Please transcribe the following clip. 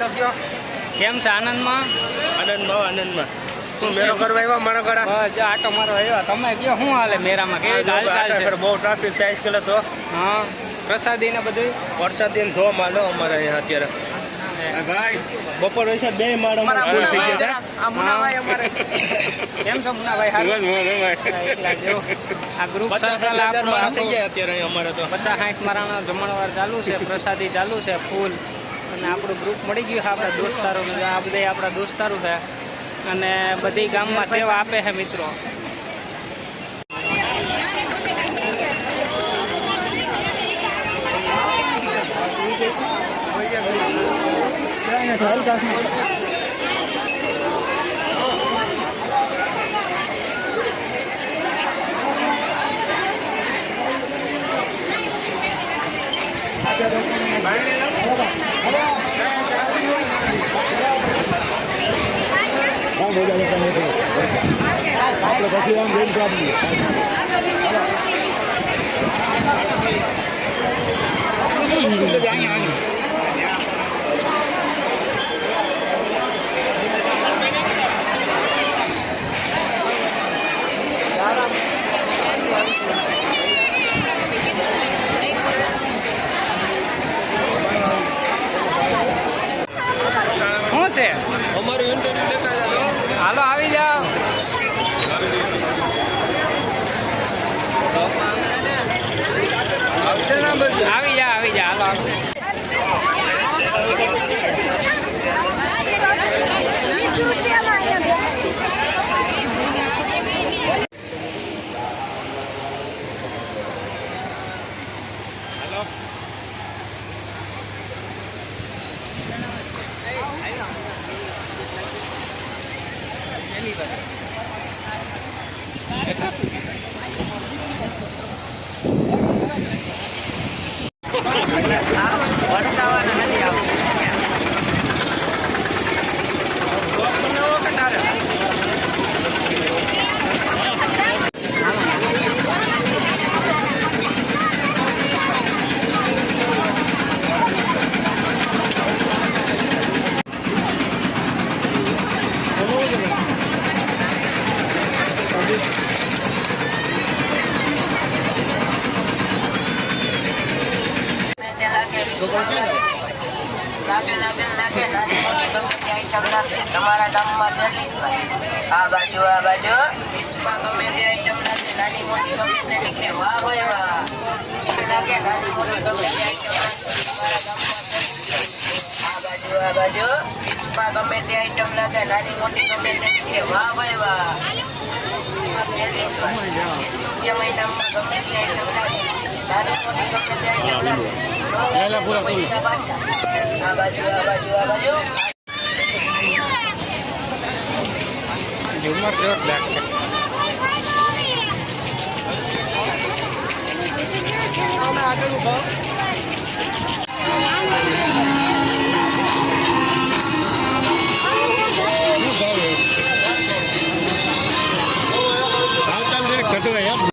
તો કયો કેમ છે આનંદમાં? આનંદમાં આનંદમાં. તું મેળો કરવા આવ્યા મારા ગળા? બસ આટો મારો આવ્યો. તમે કયો શું હાલે મેરામાં? કેવી બહુ ટ્રાફિક છે આજકાલ તો. હા પ્રસાદી ને બધું? વરસાદ ધો માલો અમારે અહીંયા અત્યારે. બપોર વૈસે બે માળ અમારે થઈ ગયા કેમ છો મુનાભાઈ હારું? આ ગ્રુપ સર્કલ હજાર થઈ જાય અત્યારે અમારે તો. પચાસ સાઠ મારાનો જમણવાર ચાલુ છે પ્રસાદી ચાલુ છે ફૂલ અને આપણું ગ્રુપ મળી ગયું છે, આપણા દોસ્તારોનું આ બધા આપણા દોસ્તારો છે. અને બધી ગામમાં સેવા આપે છે મિત્રો. શું છે અમારું ઇન્ટરવ્યુ લેતા જાઓ આવી જા આવી જા હાલો હાલો. વરસાવાના નથી તમારા ગામમાં નથી આ બાજુ આ બાજુ. ગમે તે આઈટમ લાગે નાની મોટી ગમે તે નીકળે. વાહ ભાઈ વાહ. લાગે નાની મોટી ગમે તે આઈટમ આ બાજુ આ બાજુ. વીસમાં ગમે તે આઈટમ લાગે નાની મોટી ગમે તે નીકળે. વાહ ભાઈ વાહ. પૈસા આ બાજુ આ બાજુ આ બાજુ. ઝુમર જોરદાર છે એ ફૂટનો હોય છે.